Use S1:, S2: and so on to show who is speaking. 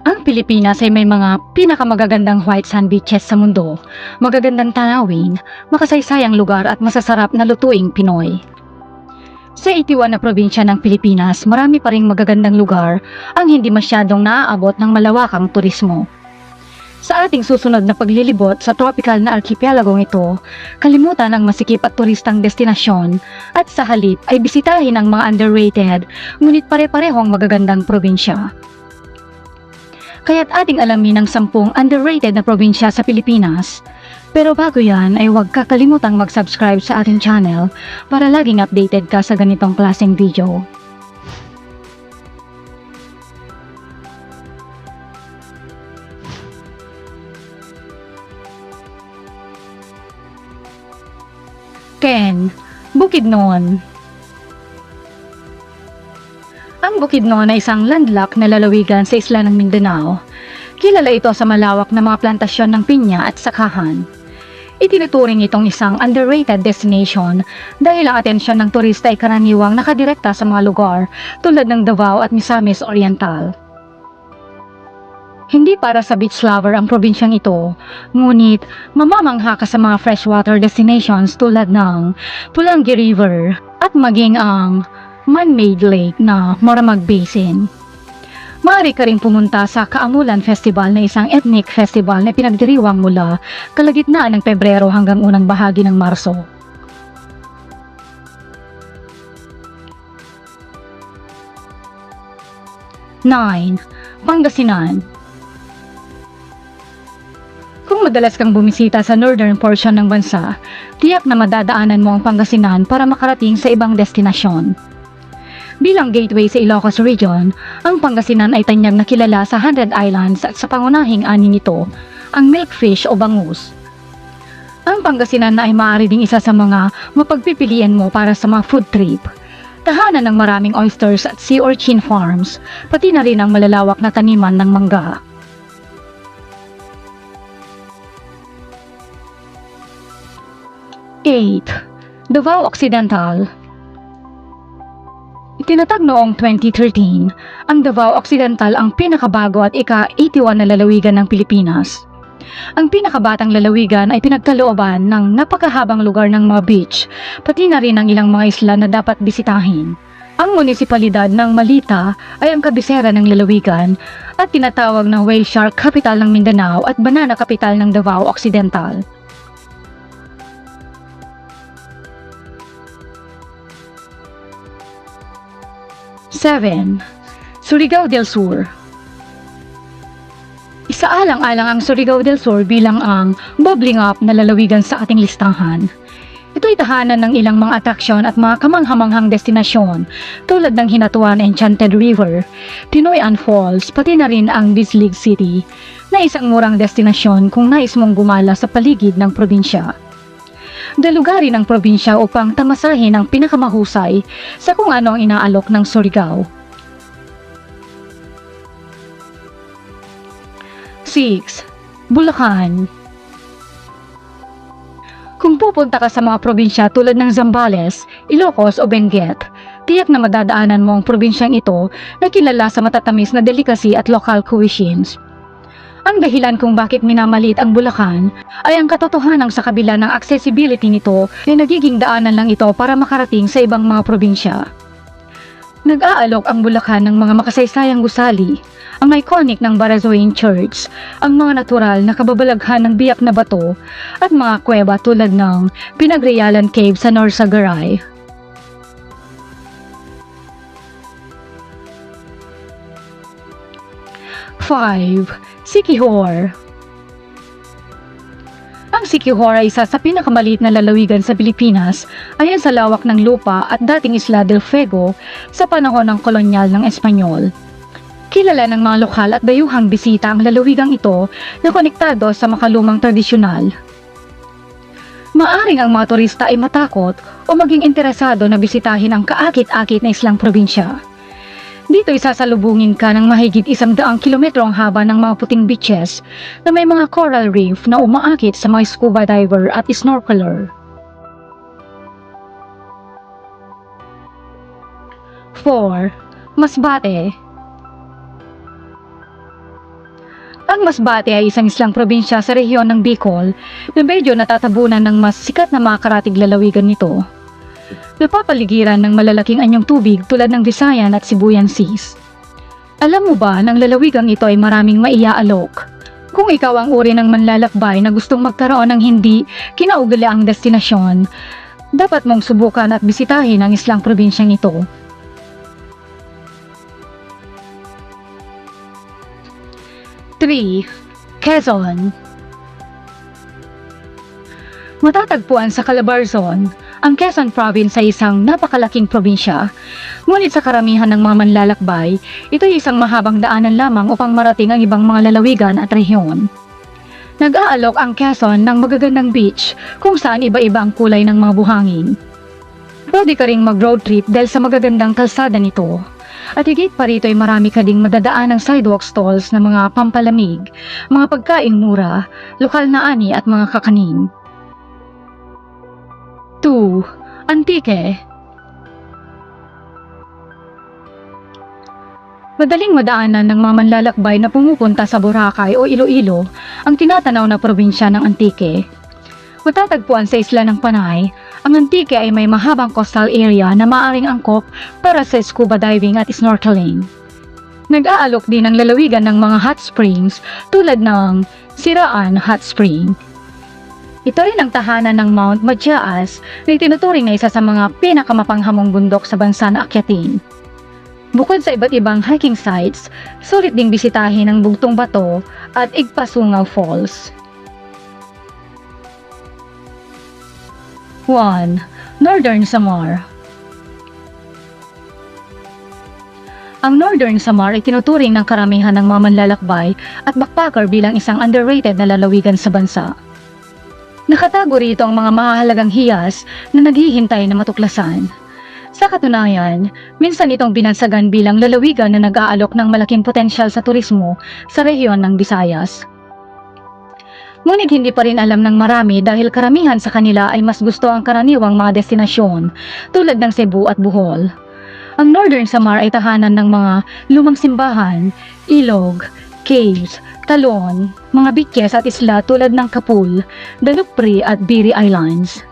S1: Ang Pilipinas ay may mga pinakamagagandang white sand beaches sa mundo, magagandang tanawin, makasaysayang lugar at masasarap na lutuing Pinoy. Sa 81 na probinsya ng Pilipinas, marami pa ring magagandang lugar ang hindi masyadong naaabot ng malawakang turismo. Sa ating susunod na paglilibot sa tropical na archipelagong ito, kalimutan ang masikip at turistang destinasyon at sa halip ay bisitahin ang mga underrated ngunit pare-parehong magagandang probinsya. Kaya't ating alamin ang sampung underrated na probinsya sa Pilipinas. Pero bago yan ay huwag kakalimutang mag-subscribe sa ating channel para laging updated ka sa ganitong klaseng video. Ken, Bukidnon Ang Bukidnon ay isang landlocked na lalawigan sa isla ng Mindanao. Kilala ito sa malawak na mga plantasyon ng pinya at sakahan. Itinuturing itong isang underrated destination dahil ang atensyon ng turista ay karaniwang nakadirekta sa mga lugar tulad ng Davao at Misamis Oriental. Hindi para sa beach lover ang probinsyang ito, ngunit mamamangha ka sa mga freshwater destinations tulad ng Pulangi River at maging ang man-made lake na Moramag Basin. Maaari ka rin pumunta sa Kaamulan Festival na isang ethnic festival na pinagdiriwang mula kalagitnaan ng Pebrero hanggang unang bahagi ng Marso. Nine, Pangasinan Kung madalas kang bumisita sa northern portion ng bansa, tiyak na madadaanan mo ang Pangasinan para makarating sa ibang destinasyon. Bilang gateway sa Ilocos Region, ang Pangasinan ay tanyag na kilala sa Hundred Islands at sa pangunahing ani nito, ang milkfish o bangus. Ang Pangasinan na ay maaari ding isa sa mga mapagpipilian mo para sa mga food trip. Tahanan ng maraming oysters at sea urchin farms, pati na rin ang malalawak na taniman ng mangga. Eight, Davao Occidental Itinatag noong 2013, ang Davao Occidental ang pinakabago at ika-81 na lalawigan ng Pilipinas. Ang pinakabatang lalawigan ay pinagkalooban ng napakahabang lugar ng mga beach, pati na rin ang ilang mga isla na dapat bisitahin. Ang munisipalidad ng Malita ay ang kabisera ng lalawigan at tinatawag na whale shark capital ng Mindanao at banana capital ng Davao Occidental. Seven, Surigao del Sur Isaalang-alang ang Surigao del Sur bilang ang bubbling up na lalawigan sa ating listahan. Ito'y tahanan ng ilang mga atraksyon at mga kamanghamanghang destinasyon tulad ng Hinatuan Enchanted River, Tinoyan Falls, pati na rin ang Bislig City na isang murang destinasyon kung nais mong gumala sa paligid ng probinsya. Dalugarin ng probinsya upang tamasahin ang pinakamahusay sa kung ano ang inaalok ng Surigao. 6. Bulacan Kung pupunta ka sa mga probinsya tulad ng Zambales, Ilocos o Benguet, tiyak na madadaanan mo ang probinsyang ito na kilala sa matatamis na delicacy at local cuisines. Ang dahilan kung bakit minamalit ang Bulacan ay ang katotohanan sa kabila ng accessibility nito ay nagiging daanan lang ito para makarating sa ibang mga probinsya. Nag-aalok ang Bulacan ng mga makasaysayang gusali, ang iconic ng Barazoin Church, ang mga natural na kababalaghan ng biyak na bato, at mga kuweba tulad ng Pinagreyalan Cave sa Norsagaray. Five, Sikihor Ang Sikihor ay isa sa pinakamaliit na lalawigan sa Pilipinas ayon sa lawak ng lupa at dating Isla del Fuego sa panahon ng kolonyal ng Espanyol. Kilala ng mga lokal at dayuhang bisita ang lalawigang ito na konektado sa makalumang tradisyonal. Maaring ang mga turista ay matakot o maging interesado na bisitahin ang kaakit-akit na islang probinsya. Dito isasalubungin ka ng mahigit isang daang kilometro ang haba ng mga puting beaches na may mga coral reef na umaakit sa mga scuba diver at snorkeler. 4. Masbate Ang Masbate ay isang islang probinsya sa rehiyon ng Bicol na medyo natatabunan ng mas sikat na mga karatig lalawigan nito. Napapaligiran ng malalaking anyong tubig tulad ng Visayan at Sibuyan Seas. Alam mo ba ng lalawigang ito ay maraming maiyaalok? Kung ikaw ang uri ng manlalakbay na gustong magkaroon ng hindi kinaugaliang destinasyon, dapat mong subukan at bisitahin ang islang probinsyang ito. 3. Quezon Matatagpuan sa Calabarzon, ang Quezon Province ay isang napakalaking probinsya. Ngunit sa karamihan ng mga manlalakbay, ito ay isang mahabang daanan lamang upang marating ang ibang mga lalawigan at rehiyon. Nag-aalok ang Quezon ng magagandang beach kung saan iba-iba ang kulay ng mga buhangin. Pwede ka ring mag-road trip dahil sa magagandang kalsada nito. At higit pa rito ay marami ka ding madadaan ng sidewalk stalls na mga pampalamig, mga pagkaing mura, lokal na ani at mga kakanin. 2. Antique Madaling madaanan ng mga manlalakbay na pumupunta sa Boracay o Iloilo ang tinatanaw na probinsya ng Antique. Matatagpuan sa isla ng Panay, ang Antique ay may mahabang coastal area na maaring angkop para sa scuba diving at snorkeling. Nag-aalok din ang lalawigan ng mga hot springs tulad ng Siraan Hot Spring. Ito rin ang tahanan ng Mount Machias na itinuturing na isa sa mga pinakamapanghamong bundok sa bansa na akyatin. Bukod sa iba't ibang hiking sites, sulit ding bisitahin ang Bugtong Bato at Igpasungaw Falls. 1. Northern Samar Ang Northern Samar ay tinuturing ng karamihan ng mga manlalakbay at backpacker bilang isang underrated na lalawigan sa bansa. Nakatago rito ang mga mahalagang hiyas na naghihintay na matuklasan. Sa katunayan, minsan itong binansagan bilang lalawigan na nag-aalok ng malaking potensyal sa turismo sa rehiyon ng Visayas. Ngunit hindi pa rin alam ng marami dahil karamihan sa kanila ay mas gusto ang karaniwang mga destinasyon tulad ng Cebu at Bohol. Ang Northern Samar ay tahanan ng mga lumang simbahan, ilog, caves, talon, mga beaches at isla tulad ng Kapul, Dalupri at Biri Islands.